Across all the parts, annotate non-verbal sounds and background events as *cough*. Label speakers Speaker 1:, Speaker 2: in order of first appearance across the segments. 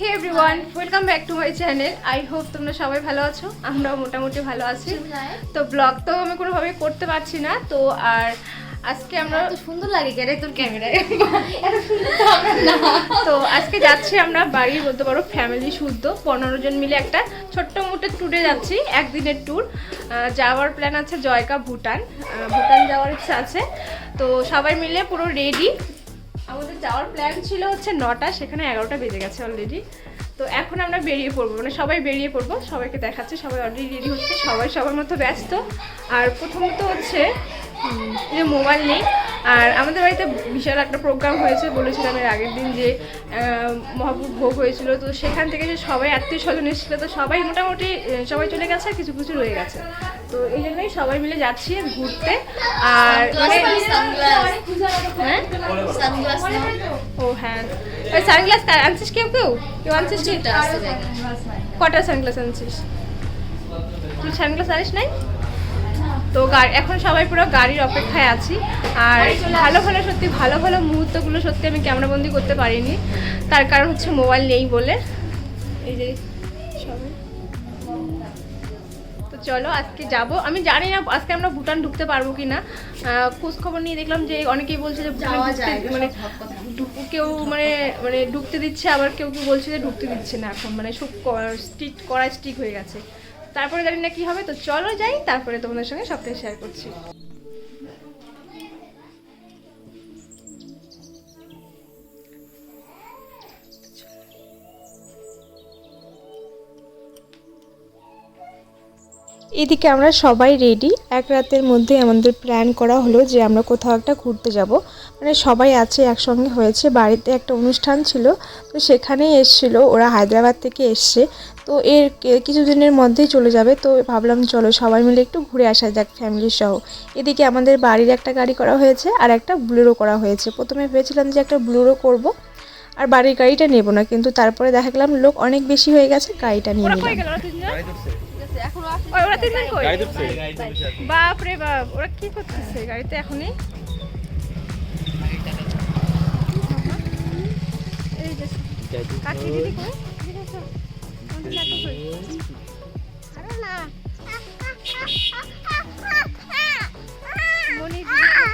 Speaker 1: Hey everyone welcome back to my channel I hope তোমরা সবাই ভালো আছো আমরাও মোটামুটি ভালো আছি। তো ব্লগ তো আমি কোনোভাবে করতে পারছি না তো আর আজকে আমরা
Speaker 2: সুন্দর লাগে কেন তোর ক্যামেরায় *laughs*
Speaker 1: তো আজকে যাচ্ছি আমরা বাড়ি বলতে পারো ফ্যামিলি শুদ্ধ। পনেরো জন মিলে একটা ছোট্ট মোটো ট্যুরে যাচ্ছি একদিনের ট্যুর যাওয়ার প্ল্যান আছে জয়কা ভুটান ভুটান যাওয়ার ইচ্ছা আছে। তো সবাই মিলে পুরো রেডি আমাদের যাওয়ার প্ল্যান ছিল হচ্ছে নটা সেখানে এগারোটা বেজে গেছে অলরেডি তো এখন আমরা বেরিয়ে পড়ব মানে সবাই বেরিয়ে পড়ব সবাইকে দেখাচ্ছে সবাই অলরেডি রেডি হচ্ছে সবাই সবার মতো ব্যস্ত। আর প্রথমত হচ্ছে যে মোবাইল নেই আর আমাদের বাড়িতে বিশাল একটা প্রোগ্রাম হয়েছে বলেছিলাম এর আগের দিন যে মহাপুর ভোগ হয়েছিল তো সেখান থেকে যে সবাই আত্মীয় স্বজন এসেছিল তো সবাই মোটামুটি সবাই চলে গেছে আর কিছু কিছু রয়ে গেছে। তো এই জন্যই সবাই মিলে যাচ্ছি ঘুরতে আর মানে হ্যাঁ? ও হ্যাঁ। ওই সানগ্লাস আনছিস কেউ কেউ কেউ আনছিস কটা সানগ্লাস আনছিস? তুই সানগ্লাস আনিস নাই? তো এখন সবাই পুরো গাড়ির অপেক্ষায় আছি। আর ভালো ভালো সত্যি ভালো ভালো মুহূর্তগুলো সত্যি আমি ক্যামেরাবন্দি করতে পারিনি। তার কারণ হচ্ছে মোবাইল নেই বলে। এই যে চলো আজকে যাব। আমি জানি না আজকে আমরা ভুটান ঢুকতে পারব কি না খোঁজ খবর নিয়ে দেখলাম যে অনেকেই বলছে যে মানে কেউ মানে মানে ঢুকতে দিচ্ছে আবার কেউ কেউ বলছে যে ঢুকতে দিচ্ছে না এখন। মানে সব স্ট্রিক্ট করা স্ট্রিক হয়ে গেছে। তারপরে জানি না কি হবে তো চলো যাই তারপরে তোমাদের সঙ্গে সবটাই শেয়ার করছি।
Speaker 3: এদিকে আমরা সবাই রেডি এক রাতের মধ্যে আমাদের প্ল্যান করা হলো যে আমরা কোথাও একটা ঘুরতে যাব। মানে সবাই আছে, একসঙ্গে হয়েছে। বাড়িতে একটা অনুষ্ঠান ছিল, তো সেখানেই এসছিল। ওরা হায়দ্রাবাদ থেকে এসছে। তো এর কিছুদিনের মধ্যেই চলে যাবে। তো ভাবলাম, চলো সবাই মিলে একটু ঘুরে আসা যাক ফ্যামিলি সহ। এদিকে আমাদের বাড়ির একটা গাড়ি করা হয়েছে আর একটা ব্লুরো করা হয়েছে। প্রথমে ভেবেছিলাম যে একটা ব্লুরো করব। আর বাড়ির গাড়িটা নেব না, কিন্তু তারপরে দেখা গেলাম লোক অনেক বেশি হয়ে গেছে, গাড়িটা নিয়ে নিলাম।
Speaker 1: ওরা তিনজন ওরা কই বাপ রে বাপ ওরা কি করতেছে গাড়িতে এখনই? কাকি দিদি কই? মনি দিদি নেই।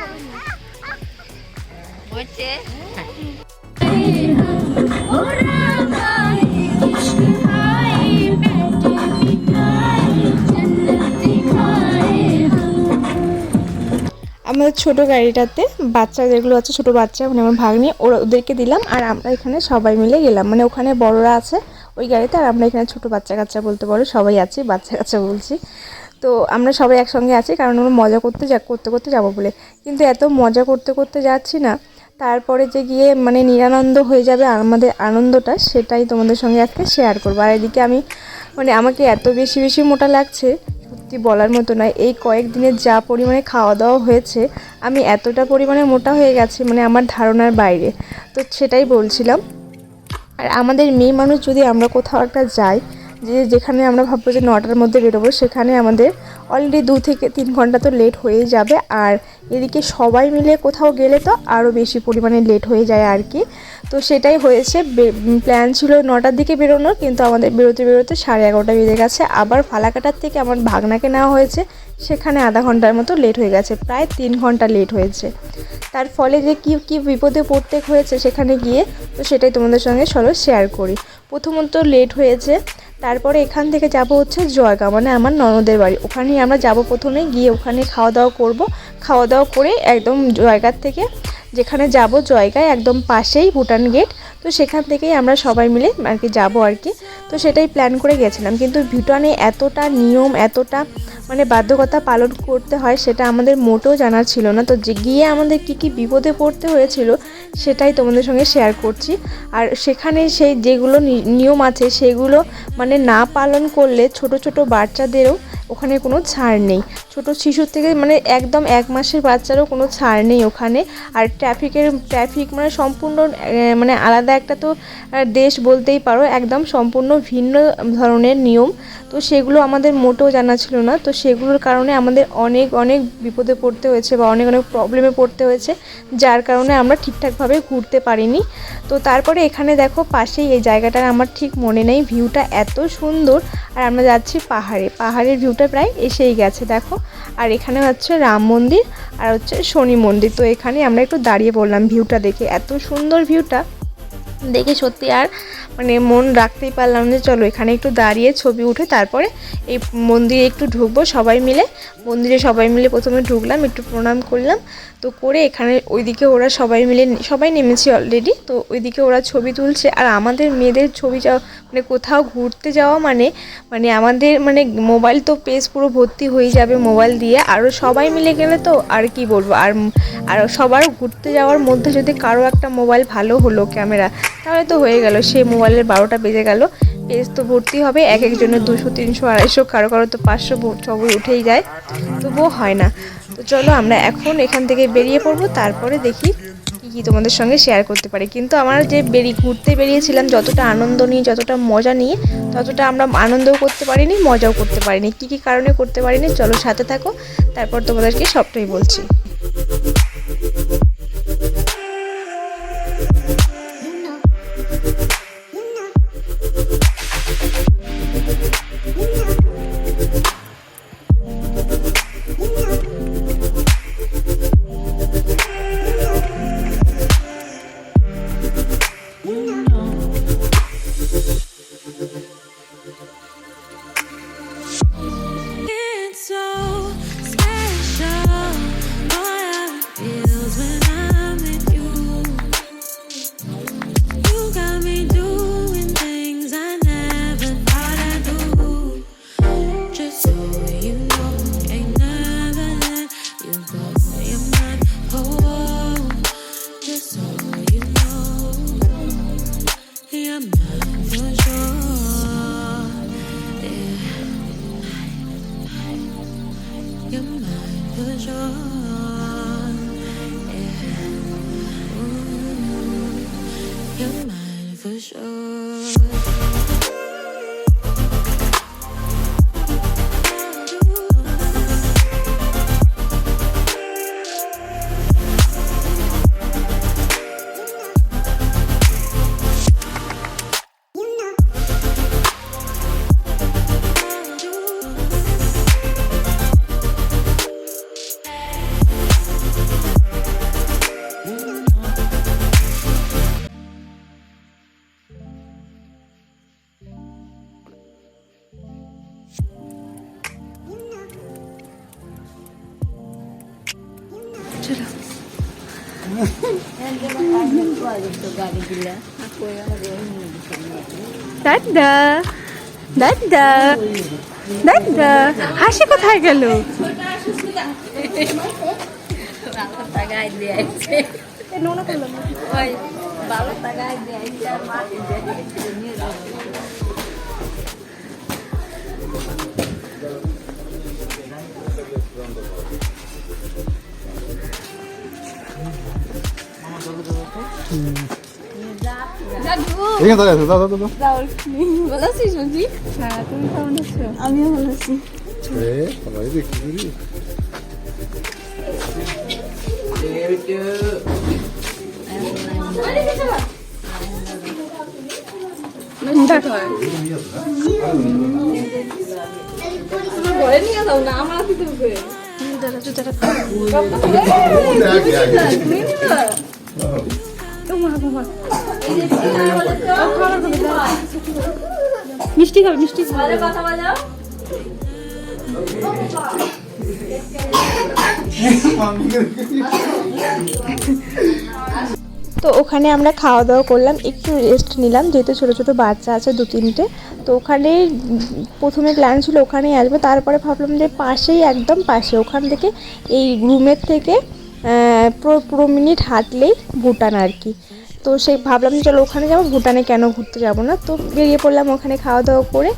Speaker 3: আমাদের ছোট গাড়িটাতে বাচ্চা যেগুলো আছে, ছোট বাচ্চা মানে আমার ভাগ্নি, ওরা ওদেরকে দিলাম আর আমরা এখানে সবাই মিলে গেলাম। মানে ওখানে বড়রা আছে ওই গাড়িতে আর আমরা এখানে ছোট বাচ্চা কাচ্চা বলতে পারো, সবাই আছি, বাচ্চা কাচ্চা বলছি। তো আমরা সবাই একসঙ্গে আছি কারণ আমরা মজা করতে যা, করতে করতে যাব বলে। কিন্তু এত মজা করতে করতে যাচ্ছি না, তারপরে যে গিয়ে মানে নিরানন্দ হয়ে যাবে আমাদের আনন্দটা, সেটাই তোমাদের সঙ্গে আজকে শেয়ার করব। আর এদিকে আমি মানে আমাকে এত বেশি বেশি মোটা লাগছে, সত্যি বলার মতো নয়। এই কয়েকদিনের যা পরিমাণে খাওয়া দাওয়া হয়েছে, আমি এতটা পরিমাণে মোটা হয়ে গেছি মানে আমার ধারণার বাইরে। তো সেটাই বলছিলাম। আর আমাদের মেয়ে মানুষ যদি আমরা কোথাও একটা যাই যে যেখানে আমরা ভাববো যে নটার মধ্যে বেরোবো, সেখানে আমাদের অলরেডি দু থেকে তিন ঘণ্টা তো লেট হয়েই যাবে। আর এদিকে সবাই মিলে কোথাও গেলে তো আরও বেশি পরিমাণে লেট হয়ে যায় আর কি। তো সেটাই হয়েছে। প্ল্যান ছিল নটার দিকে বেরোনোর কিন্তু আমাদের বেরোতে বেরোতে সাড়ে এগারোটা বেজে গেছে। আবার ফালাকাটার থেকে আমার ভাগনাকে নেওয়া হয়েছে। সেখানে আধা ঘণ্টার মতো লেট হয়ে গেছে, প্রায় তিন ঘণ্টা লেট হয়েছে। তার ফলে যে কি কি বিপদে পড়তে হয়েছে সেখানে গিয়ে, তো সেটাই তোমাদের সঙ্গে চলো শেয়ার করি। প্রথমত লেট হয়েছে তারপরে এখান থেকে যাব হচ্ছে জয়গা মানে আমার ননদের বাড়ি। ওখানেই আমরা যাব প্রথমে, গিয়ে ওখানে খাওয়া দাওয়া করব। খাওয়া দাওয়া করে একদম জয়গার থেকে যেখানে যাব জয়গায় একদম পাশেই ভুটান গেট। তো সেখান থেকেই আমরা সবাই মিলে আর কি যাব আর কি। তো সেটাই প্ল্যান করে গেছিলাম। কিন্তু ভুটানে এতটা নিয়ম, এতটা মানে বাধ্যকতা পালন করতে হয় সেটা আমাদের মোটেও জানার ছিল না। তো গিয়ে আমাদের কি কি বিপদে পড়তে হয়েছিল সেটাই তোমাদের সঙ্গে শেয়ার করছি। আর সেখানে সেই যেগুলো নিয়ম আছে সেগুলো মানে না পালন করলে ছোট ছোট বাচ্চাদেরও ওখানে কোনো ছাড় নেই। ছোট শিশুর থেকে মানে একদম এক মাসের বাচ্চারও কোনো ছাড় নেই ওখানে। আর ট্রাফিকের ট্রাফিক মানে সম্পূর্ণ মানে আলাদা একটা তো দেশ বলতেই পারো, একদম সম্পূর্ণ ভিন্ন ধরনের নিয়ম, তো সেগুলো আমাদের মোটেও জানা ছিল না। তো সেগুলোর কারণে আমাদের অনেক অনেক বিপদে পড়তে হয়েছে বা অনেক অনেক প্রবলেমে পড়তে হয়েছে, যার কারণে আমরা ঠিকঠাকভাবে ঘুরতে পারিনি। তো তারপরে এখানে দেখো পাশেই এই জায়গাটার আমার ঠিক মনে নেই, ভিউটা এত সুন্দর। আর আমরা যাচ্ছি পাহাড়ে, পাহাড়ের ভিউটা প্রায় এসেই গেছে, দেখো। আর এখানে হচ্ছে রাম মন্দির আর হচ্ছে শনি মন্দির, তো এখানে আমরা একটু দাঁড়িয়ে পড়লাম ভিউটা দেখে। এত সুন্দর ভিউটা। দেখে সত্যি আর মানে মন রাখতেই পারলাম যে চলো এখানে একটু দাঁড়িয়ে ছবি উঠে তারপরে এই মন্দিরে একটু ঢুকবো সবাই মিলে। মন্দিরে সবাই মিলে প্রথমে ঢুকলাম, একটু প্রণাম করলাম। তো করে এখানে ওইদিকে ওরা সবাই মিলে সবাই নেমেছে অলরেডি তো ওইদিকে ওরা ছবি তুলছে। আর আমাদের মেয়েদের ছবি যাওয়া মানে কোথাও ঘুরতে যাওয়া মানে মানে আমাদের মানে মোবাইল তো পেজ পুরো ভর্তি হয়ে যাবে মোবাইল দিয়ে। আরও সবাই মিলে গেলে তো আর কি বলব? আর আর সবার ঘুরতে যাওয়ার মধ্যে যদি কারও একটা মোবাইল ভালো হলো ক্যামেরা তাহলে তো হয়ে গেল। সেই মোবাইলের বারোটা বেজে গেল। পেজ তো ভর্তি হবে। এক একজনের দুশো, তিনশো, আড়াইশো, কারও কারও তো পাঁচশো ছবি উঠেই যায়। তবুও হয় না। তো চলো আমরা এখন এখান থেকে বেরিয়ে পড়ব। তারপরে দেখি কী কী তোমাদের সঙ্গে শেয়ার করতে পারি। কিন্তু আমরা যে বেরিয়ে ঘুরতে বেরিয়েছিলাম, যতটা আনন্দ নিয়ে, যতটা মজা নিয়ে, ততটা আমরা আনন্দও করতে পারিনি, মজাও করতে পারিনি। কী কী কারণে করতে পারিনি, চলো সাথে থাকো। তারপর তোমাদেরকে সবটাই বলছি।
Speaker 4: For sure.
Speaker 3: দাদা দাদা দাদা হাসি কোথায় গেল?
Speaker 2: বাবা
Speaker 5: এখানে দাঁড়িয়ে আছে দাদা দাদা
Speaker 1: ভালো আছিস বুঝি হ্যাঁ তুমি কেমন আছো? আমিও ভালো আছি।
Speaker 5: এ সবাই দেখি দিদি
Speaker 1: ঘরে মিষ্টি খাবে মিষ্টি খাবে। কথা বাজাও
Speaker 3: তো ওখানে আমরা খাওয়া দাওয়া করলাম একটু রেস্ট নিলাম যেহেতু ছোটো ছোটো বাচ্চা আছে দু তিনটে। তো ওখানে প্রথমে প্ল্যান ছিল ওখানেই আসব তারপরে ভাবলাম যে পাশেই একদম পাশে ওখান থেকে এই রুমের থেকে পুরো মিনিট হাঁটলেই ভুটান আর কি। তো সেই ভাবলাম চলো ওখানে যাব, ভুটানে কেন ঘুরতে যাব না? তো বেরিয়ে পড়লাম ওখানে খাওয়া দাওয়া করে।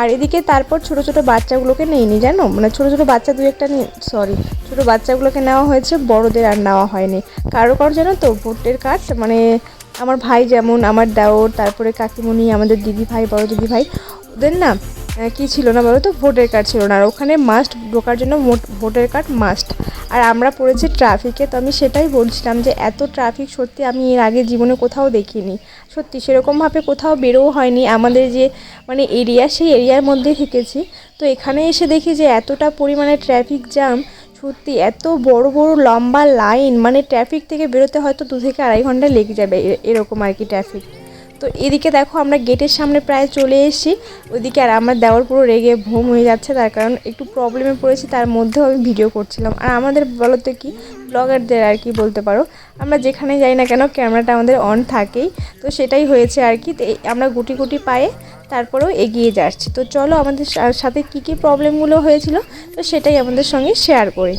Speaker 3: আর এদিকে তারপর ছোটো ছোটো বাচ্চাগুলোকে নেই নি, জানো? মানে ছোটো ছোটো বাচ্চা দু একটা সরি ছোটো বাচ্চাগুলোকে নেওয়া হয়েছে, বড়দের আর নেওয়া হয়নি। কারও কারও জানো তো ভোটের কার্ড মানে আমার ভাই যেমন, আমার দেওর, তারপরে কাকিমণি, আমাদের দিদি ভাই বড় দিদি ভাই ওদের না কি ছিল না বলো তো? ভোটার কার্ড ছিল না। আর ওখানে মাস্ট ঢোকার জন্য ভোটার কার্ড মাস্ট আর আমরা পড়েছি ট্রাফিকে তো আমি সেটাই বলছিলাম যে এত ট্রাফিক সত্যি আমি এর আগে জীবনে কোথাও দেখিনি। সত্যি সেরকমভাবে কোথাও বেরোও হয়নি। আমাদের যে মানে এরিয়া সেই এরিয়ার মধ্যে থেকেছি। তো এখানে এসে দেখি যে এতটা পরিমাণে ট্রাফিক জ্যাম সত্যি এত বড় বড় লম্বা লাইন মানে ট্রাফিক থেকে বেরোতে হয়তো দু থেকে আড়াই ঘণ্টা লেগে যাবে এরকম আর কি ট্রাফিক তো এদিকে দেখো আমরা গেটের সামনে প্রায় চলে এসেছি। ওইদিকে আর আমার দেওয়ার পুরো রেগে ভোম হয়ে যাচ্ছে, তার কারণ একটু প্রবলেমে পড়েছি, তার মধ্যেও আমি ভিডিও করছিলাম। আর আমাদের বলো তো কি ব্লগারদের আর কি বলতে পারো, আমরা যেখানে যাই না কেন ক্যামেরাটা আমাদের অন থাকেই। তো সেটাই হয়েছে আর কি আমরা গুটি গুটি পায়ে তারপরেও এগিয়ে যাচ্ছি। তো চলো আমাদের সাথে কী কী প্রবলেমগুলো হয়েছিল, তো সেটাই আমাদের সঙ্গে শেয়ার করি।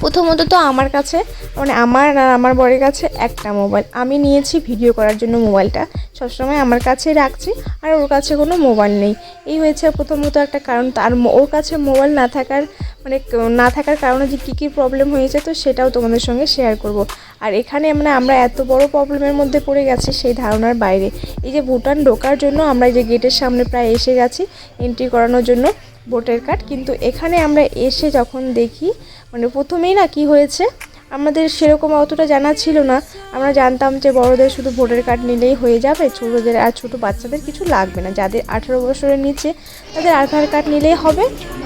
Speaker 3: প্রথমত তো আমার কাছে মানে আমার আর আমার বরের কাছে একটা মোবাইল। আমি নিয়েছি ভিডিও করার জন্য মোবাইলটা। সবসময় আমার কাছেই রাখছি, আর ওর কাছে কোনো মোবাইল নেই। এই হয়েছে প্রথমত একটা কারণ, তার ওর কাছে মোবাইল না থাকার মানে না থাকার কারণে যে কী কী প্রবলেম হয়েছে, তো সেটাও তোমাদের সঙ্গে শেয়ার করব। আর এখানে মানে আমরা এত বড় প্রবলেমের মধ্যে পড়ে গেছি সেই ধারণার বাইরে। এই যে ভুটান ঢোকার জন্য আমরা এই যে গেটের সামনে প্রায় এসে গেছি এন্ট্রি করানোর জন্য ভোটার কার্ড কিন্তু এখানে আমরা এসে যখন দেখি মানে প্রথমেই না কি হয়েছে? আমাদের সেরকম অতটা জানা ছিল না। আমরা জানতাম যে বড়দের শুধু ভোটার কার্ড নিলেই হয়ে যাবে, ছোটোদের আর ছোটো বাচ্চাদের কিছু লাগবে না। যাদের আঠেরো বছরের নিচে তাদের আধার কার্ড নিলেই হবে,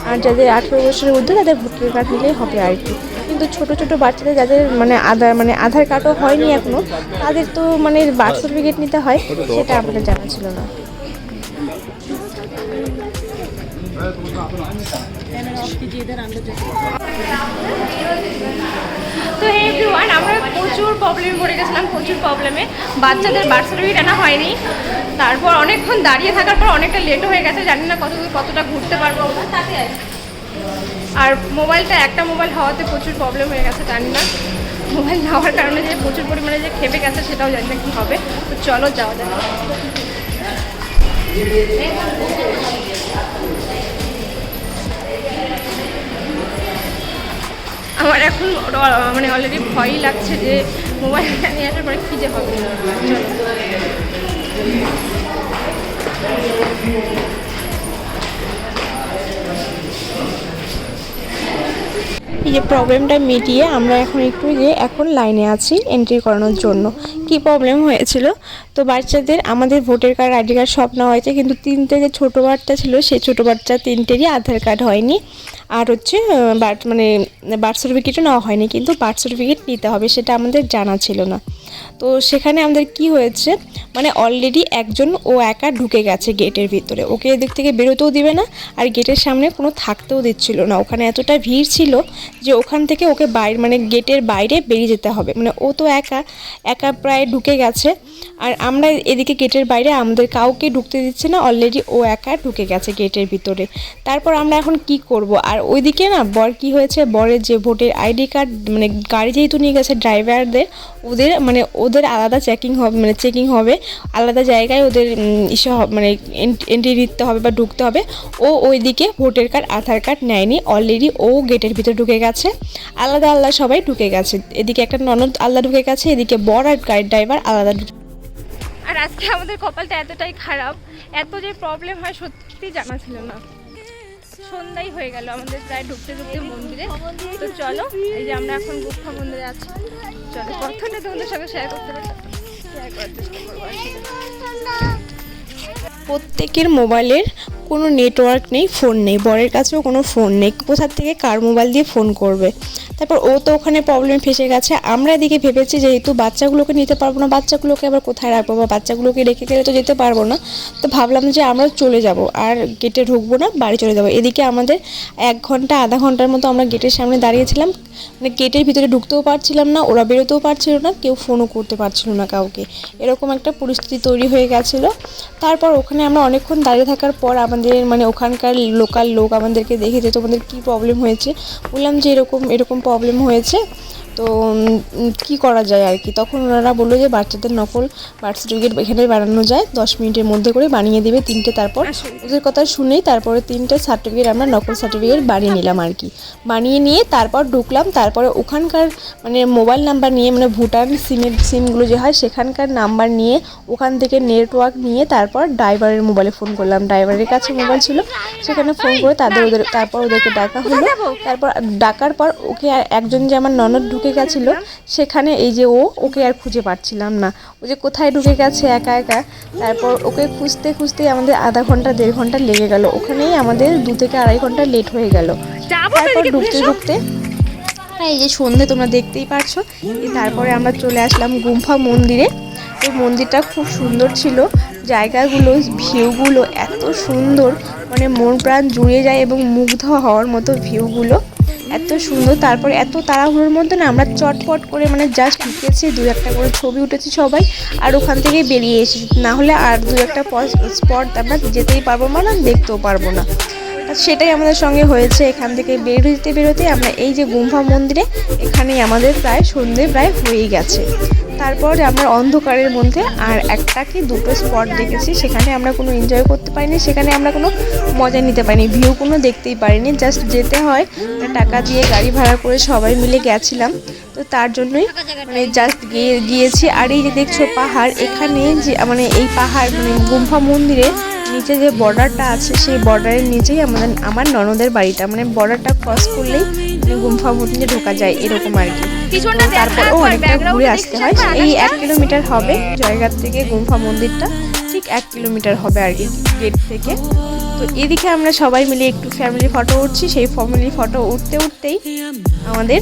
Speaker 3: আর যাদের আঠেরো বছরের ঊর্ধ্বে তাদের ভোটার কার্ড নিলেই হবে আর কি। কিন্তু ছোট ছোট বাচ্চাদের যাদের মানে আধার মানে আধার কার্ডও হয়নি এখনও তাদের তো মানে বার্থ সার্টিফিকেট নিতে হয়, সেটা আমাদের জানা ছিল না।
Speaker 1: তো হে আমরা প্রচুর প্রবলেমে পড়ে গেছিলাম, প্রচুর প্রবলেমে বাচ্চাদের বার্থ সার্টিফিকেট আনা হয়নি। তারপর অনেকক্ষণ দাঁড়িয়ে থাকার পর অনেকটা লেট হয়ে গেছে, জানি না কত কতটা ঘুরতে পারব আমরা। তাতে আর মোবাইলটা একটা মোবাইল হওয়াতে প্রচুর প্রবলেম হয়ে গেছে, জানি না। মোবাইল না হওয়ার কারণে যে প্রচুর পরিমাণে যে খেপে গেছে, সেটাও জানি না কী হবে। তো চলো যাওয়া যাক। আমার এখন মানে অলরেডি ভয়ই লাগছে যে মোবাইলটা নিয়ে আসার পরে কী যে হবে।
Speaker 3: এই যে প্রবলেমটা মিটিয়ে আমরা এখন একটু যে এখন লাইনে আছি এন্ট্রি করানোর জন্য। কি প্রবলেম হয়েছিল? তো বাচ্চাদের আমাদের ভোটার কার্ড, আইডি কার্ড সব নেওয়া হয়েছে, কিন্তু তিনটে যে ছোটো বাচ্চা ছিল, সেই ছোটো বাচ্চা তিনটেরই আধার কার্ড হয়নি। আর হচ্ছে বার্থ মানে বার্থ সার্টিফিকেটও নেওয়া হয়নি, কিন্তু বার্থ সার্টিফিকেট নিতে হবে সেটা আমাদের জানা ছিল না। তো সেখানে আমাদের কি হয়েছে মানে অলরেডি একজন ও একা ঢুকে গেছে গেটের ভিতরে। ওকে এদিক থেকে বেরোতেও দিবে না, আর গেটের সামনে কোনো থাকতেও দিচ্ছিল না। ওখানে এতটা ভিড় ছিল যে ওখান থেকে ওকে বাইরে মানে গেটের বাইরে বেরিয়ে যেতে হবে। মানে ও তো একা একা প্রায় ঢুকে গেছে। আর আমরা এদিকে গেটের বাইরে আমাদের কাউকে ঢুকতে দিচ্ছে না অলরেডি ও একা ঢুকে গেছে গেটের ভিতরে। তারপর আমরা এখন কি করব? আর ওইদিকে না, বর কি হয়েছে? বরের যে ভোটের আইডি কার্ড মানে গাড়ি যেহেতু নিয়ে গেছে ড্রাইভারদের, ওদের মানে ওদের আলাদা চেকিং হবে মানে চেকিং হবে, আলাদা জায়গায় ওদের ইসে মানে এন্ট্রি দিতে হবে বা ঢুকতে হবে। ও ওইদিকে ভোটার কার্ড, আধার কার্ড নেয়নি অলরেডি ও গেটের ভিতরে ঢুকে গেছে। আলাদা আলাদা সবাই ঢুকে গেছে। এদিকে একটা ননদ আলাদা ঢুকে গেছে, এদিকে বর আর গাড়ির ড্রাইভার আলাদা ঢুকে
Speaker 1: আর আজকে আমাদের কপালটা এতটাই খারাপ, এত যে প্রবলেম হয় সত্যি জানা ছিল না। সন্ধ্যাই হয়ে গেল আমাদের প্রায় ঢুকতে ঢুকতে মন্দিরে। তো চলো, এই যে আমরা এখন গুপ্তা মন্দিরে আছি। চলো, প্রথমে তোমাদের সঙ্গে শেয়ার করতে পারি?
Speaker 3: প্রত্যেকের মোবাইলের কোনো নেটওয়ার্ক নেই ফোন নেই, বরের কাছেও কোনো ফোন নেই, কোথার থেকে কার মোবাইল দিয়ে ফোন করবে? তারপর ও তো ওখানে প্রবলেম ফেসে গেছে। আমরা এদিকে ভেবেছি যেহেতু বাচ্চাগুলোকে নিতে পারব না, বাচ্চাগুলোকে আবার কোথায় রাখব বা বাচ্চাগুলোকে রেখে গেলে তো যেতে পারব না, তো ভাবলাম যে আমরা চলে যাব আর গেটে ঢুকবো না, বাড়ি চলে যাব। এদিকে আমাদের এক ঘণ্টা, আধা ঘণ্টার মতো আমরা গেটের সামনে দাঁড়িয়েছিলাম। মানে গেটের ভিতরে ঢুকতেও পারছিলাম না, ওরা বেরোতেও পারছিল না, কেউ ফোনও করতে পারছিল না কাউকে। এরকম একটা পরিস্থিতি তৈরি হয়ে গেছিল। তারপর ওখানে আমরা অনেকক্ষণ দাঁড়িয়ে থাকার পর আমাদের মানে ওখানকার লোকাল লোক আমাদেরকে দেখে যে তোমাদের কী প্রবলেম হয়েছে? বললাম যে এরকম এরকম প্রবলেম হয়েছে। তো কি করা যায় আর কি? তখন ওনারা বলল যে বাচ্চাদের নকল বার্থ সার্টিফিকেট এখানে বানানো যায়। দশ মিনিটের মধ্যে করে বানিয়ে দেবে তিনটে তারপর ওদের কথা শুনেই তারপরে তিনটে সার্টিফিকেট আমরা নকল সার্টিফিকেট বানিয়ে নিলাম আর কি। বানিয়ে নিয়ে তারপর ঢুকলাম তারপরে ওখানকার মানে মোবাইল নাম্বার নিয়ে মানে ভুটান সিমের সিমগুলো যে হয় সেখানকার নাম্বার নিয়ে ওখান থেকে নেটওয়ার্ক নিয়ে তারপর ড্রাইভারের মোবাইলে ফোন করলাম। ড্রাইভারের কাছে মোবাইল ছিল সেখানে ফোন করে তাদের ওদের তারপর ওদেরকে ডাকা হলো। তারপর ডাকার পর ওকে একজন যে আমার ননদ ঢুকে গেছিল সেখানে এই যে ও ওকে আর খুঁজে পাচ্ছিলাম না। ও যে কোথায় ঢুকে গেছে একা একা তারপর ওকে খুঁজতে খুঁজতে আমাদের আধা ঘণ্টা দেড় ঘণ্টা লেগে গেল। ওখানেই আমাদের দু থেকে আড়াই ঘণ্টা লেট হয়ে গেল। তারপর ঢুকতে ঢুকতে এই যে সন্ধে তোমরা দেখতেই পারছ তারপরে আমরা চলে আসলাম গুম্ফা মন্দিরে। এই মন্দিরটা খুব সুন্দর ছিল জায়গাগুলো ভিউগুলো এত সুন্দর মানে মন প্রাণ জুড়ে যায় এবং মুগ্ধ হওয়ার মতো ভিউগুলো। এত সুন্দর, তারপরে এত তাড়াহুড়োর মধ্যে না আমরা চটপট করে মানে জাস্ট ঢুকেছি দু একটা করে ছবি উঠেছি সবাই, আর ওখান থেকে বেরিয়ে এসেছি। না হলে আর দু একটা স্পট আমরা যেতেই পারব না না দেখতেও পারব না। সেটাই আমাদের সঙ্গে হয়েছে, এখান থেকে বেরোতে বেরোতে আমরা এই যে গুম্ফা মন্দিরে, এখানেই আমাদের প্রায় সন্ধে প্রায় হয়ে গেছে। তারপর আমরা অন্ধকারের মধ্যে আর একটা কি দুটো স্পট দেখেছি, সেখানে আমরা কোনো এনজয় করতে পারিনি, সেখানে আমরা কোনো মজা নিতে পারিনি ভিউ কোনো দেখতেই পারিনি জাস্ট যেতে হয় টাকা দিয়ে গাড়ি ভাড়া করে সবাই মিলে গেছিলাম, তো তার জন্যই মানে জাস্ট গিয়ে, গিয়েছি, আর এই যে দেখছ পাহাড়, এখানে যে মানে এই পাহাড় মানে গুম্ফা মন্দিরে নিচে যে বর্ডারটা আছে, সেই বর্ডারের নিচেই আমাদের, আমার ননদের বাড়িটা মানে বর্ডারটা ক্রস করলেই মানে গুম্ফা মন্দিরে ঢোকা যায়, এরকম আর কি। তারপরেও অনেকটা ঘুরে আসতে হয়। এই এক কিলোমিটার হবে জয়গার থেকে গুম্ফা মন্দিরটা ঠিক এক কিলোমিটার হবে আর কি গেট থেকে। তো এদিকে আমরা সবাই মিলে একটু ফ্যামিলি ফটো উঠছি সেই ফ্যামিলি ফটো উঠতে উঠতেই আমাদের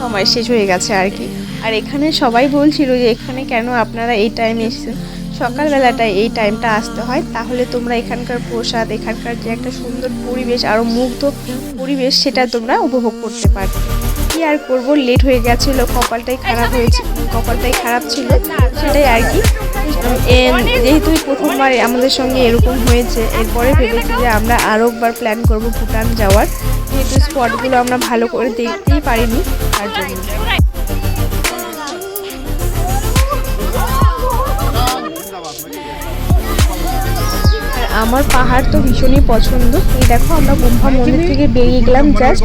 Speaker 3: সময় শেষ হয়ে গেছে আর কি। আর এখানে সবাই বলছিল যে এখানে কেন আপনারা এই টাইমে এসেছেন? সকালবেলাটায় এই টাইমটা আসতে হয়, তাহলে তোমরা এখানকার প্রসাদ, এখানকার যে একটা সুন্দর পরিবেশ আরও মুগ্ধ পরিবেশ সেটা তোমরা উপভোগ করতে পারবে। কি আর করব? লেট হয়ে গেছিল, কপালটাই খারাপ হয়েছে, কপালটাই খারাপ ছিল, সেটাই আর কি। যেহেতু প্রথমবার আমাদের সঙ্গে এরকম হয়েছে, এরপরে ভেবেছি যে আমরা আরও একবার প্ল্যান করব ভুটান যাওয়ার। যেহেতু স্পটগুলো আমরা ভালো করে দেখতেই পারিনি, তার জন্য। আমার পাহাড় তো ভীষণই পছন্দ। এই দেখো আমরা গুম্ফা মন্দির থেকে বেরিয়ে গেলাম জাস্ট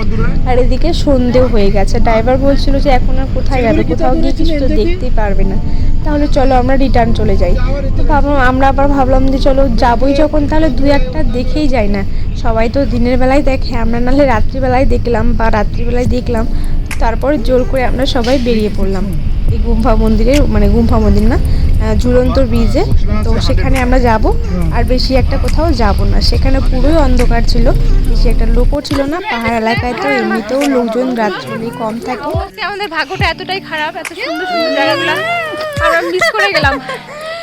Speaker 3: আর এদিকে সন্ধেও হয়ে গেছে। ড্রাইভার বলছিল যে এখন আর কোথায় যাবে? কোথাও গিয়ে কিছু তো দেখতেই পারবে না। তাহলে চলো আমরা রিটার্ন চলে যাই। তো ভাবলাম, আমরা আবার ভাবলাম যে চলো যাবোই যখন, তাহলে দু একটা দেখেই যাই না। সবাই তো দিনের বেলায় দেখে, আমরা নাহলে রাত্রিবেলায় দেখলাম বা রাত্রিবেলায় দেখলাম। তারপরে জোর করে আমরা সবাই বেরিয়ে পড়লাম। এই গুম্ফা মন্দিরে মানে গুম্ফা মন্দির না ঝুলন্ত ব্রিজে তো সেখানে আমরা যাব আর বেশি একটা কোথাও যাব না। সেখানে পুরোই অন্ধকার ছিল বেশি একটা লোকও ছিল না পাহাড় এলাকায় তো এমনিতেও লোকজন রাত্রি কম থাকে।
Speaker 1: আমাদের ভাগ্যটা এতটাই খারাপ এত সুন্দর সুন্দর জায়গাগুলো। আমরা মিস করে গেলাম।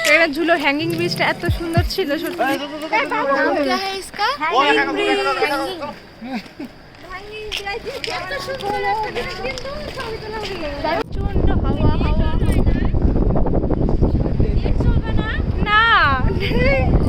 Speaker 1: এখানে ঝুলো হ্যাঙ্গিং ব্রিজটা এত সুন্দর ছিল সত্যি। Hey!